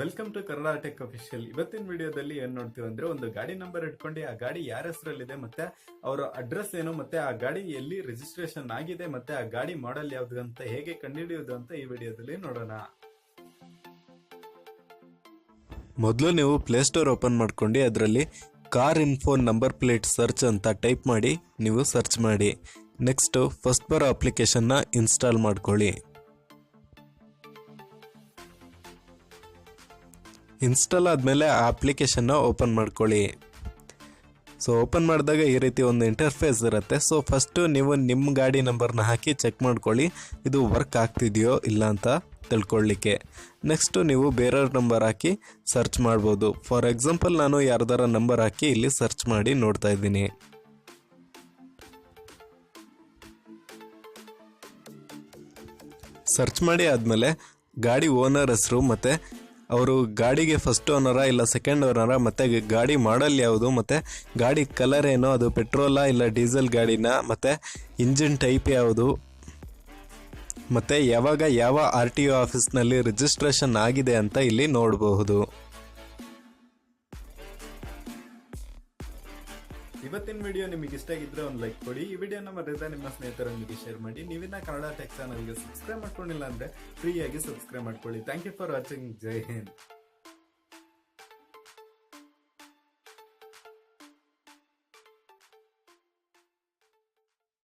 Welcome to Kannada tech official ಇವತ್ತಿನ ವಿಡಿಯೋದಲ್ಲಿ ಏನ್ ನೋಡ್ತೀವಿ ಅಂದ್ರೆ ಒಂದು ಗಾಡಿ ನಂಬರ್ ಇಟ್ಕೊಂಡು ಆ ಗಾಡಿ ಯಾರ ಹೆಸರಲ್ಲಿದೆ ಮತ್ತೆ ಅವರ ಅಡ್ರೆಸ್ ಏನು, ಮತ್ತೆ ಆ ಗಾಡಿ ಎಲ್ಲಿ ರಿಜಿಸ್ಟ್ರೇಷನ್ ಆಗಿದೆ, ಮತ್ತೆ ಆ ಗಾಡಿ ಮಾಡೆಲ್ ಯಾವ್ದು ಅಂತ, ಹೇಗೆ ಕಂಡುಹಿಡಿಯೋದು ಅಂತ ಈ ವಿಡಿಯೋದಲ್ಲಿ ನೋಡೋಣ. ಮೊದಲು ನೀವು ಪ್ಲೇಸ್ಟೋರ್ ಓಪನ್ ಮಾಡ್ಕೊಂಡು ಅದರಲ್ಲಿ car info number plate search ಅಂತ ಟೈಪ್ ಮಾಡಿ, ನೀವು ಸರ್ಚ್ ಮಾಡಿ. ನೆಕ್ಸ್ಟು ಫಸ್ಟ್ ಬರೋ ಅಪ್ಲಿಕೇಶನ್ನ ಇನ್ಸ್ಟಾಲ್ ಮಾಡ್ಕೊಳ್ಳಿ. ಇನ್ಸ್ಟಾಲ್ ಆದಮೇಲೆ ಆ ಅಪ್ಲಿಕೇಶನ್ನ ಓಪನ್ ಮಾಡ್ಕೊಳ್ಳಿ. ಸೊ ಓಪನ್ ಮಾಡಿದಾಗ ಈ ರೀತಿ ಒಂದು ಇಂಟರ್ಫೇಸ್ ಇರುತ್ತೆ. ಸೊ ಫಸ್ಟು ನೀವು ನಿಮ್ಮ ಗಾಡಿ ನಂಬರ್ನ ಹಾಕಿ ಚೆಕ್ ಮಾಡ್ಕೊಳ್ಳಿ. ಇದು ವರ್ಕ್ ಆಗ್ತಿದೆಯೋ ಇಲ್ಲ ಅಂತ ತಿಳ್ಕೊಳ್ಳಿಕ್ಕೆ. ನೆಕ್ಸ್ಟು ನೀವು ಬೇರೆಯವ್ರ ನಂಬರ್ ಹಾಕಿ ಸರ್ಚ್ ಮಾಡ್ಬೋದು. ಫಾರ್ ಎಕ್ಸಾಂಪಲ್ ನಾನು ಯಾರ್ದಾರ ನಂಬರ್ ಹಾಕಿ ಇಲ್ಲಿ ಸರ್ಚ್ ಮಾಡಿ ನೋಡ್ತಾ ಇದ್ದೀನಿ. ಸರ್ಚ್ ಮಾಡಿ ಆದಮೇಲೆ ಗಾಡಿ ಓನರ್ ಹೆಸರು ಮತ್ತು ಅವರು ಗಾಡಿಗೆ ಫಸ್ಟ್ ಓನರ ಇಲ್ಲ ಸೆಕೆಂಡ್ ಓನರ ಮತ್ತು ಗಾಡಿ ಮಾಡಲ್ ಯಾವುದು, ಮತ್ತು ಗಾಡಿ ಕಲರ್ ಏನೋ, ಅದು ಪೆಟ್ರೋಲಾ ಇಲ್ಲ ಡೀಸೆಲ್ ಗಾಡಿನ, ಮತ್ತು ಇಂಜಿನ್ ಟೈಪ್ ಯಾವುದು, ಮತ್ತು ಯಾವಾಗ ಯಾವ ಆರ್ ಟಿ ಒ ಆಫೀಸ್ನಲ್ಲಿ ರಿಜಿಸ್ಟ್ರೇಷನ್ ಆಗಿದೆ ಅಂತ ಇಲ್ಲಿ ನೋಡಬಹುದು. ಇವತ್ತಿನ ವಿಡಿಯೋ ನಿಮಗೆ ಇಷ್ಟ ಆಗಿದ್ರೆ ಒಂದು ಲೈಕ್ ಕೊಡಿ. ಈ ವಿಡಿಯೋನ ಮರೆಯದ ನಿಮ್ಮ ಸ್ನೇಹಿತರೊಂದಿಗೆ ಶೇರ್ ಮಾಡಿ. ನೀವಿನ ಕನ್ನಡ ಟೆಕ್ ಚಾನಲ್ಗೆ ಸಬ್ಸ್ಕ್ರೈಬ್ ಮಾಡ್ಕೊಂಡಿಲ್ಲ ಅಂದ್ರೆ ಫ್ರೀಯಾಗಿ ಸಬ್ಸ್ಕ್ರೈಬ್ ಮಾಡ್ಕೊಳ್ಳಿ. Thank you for watching Jai Hind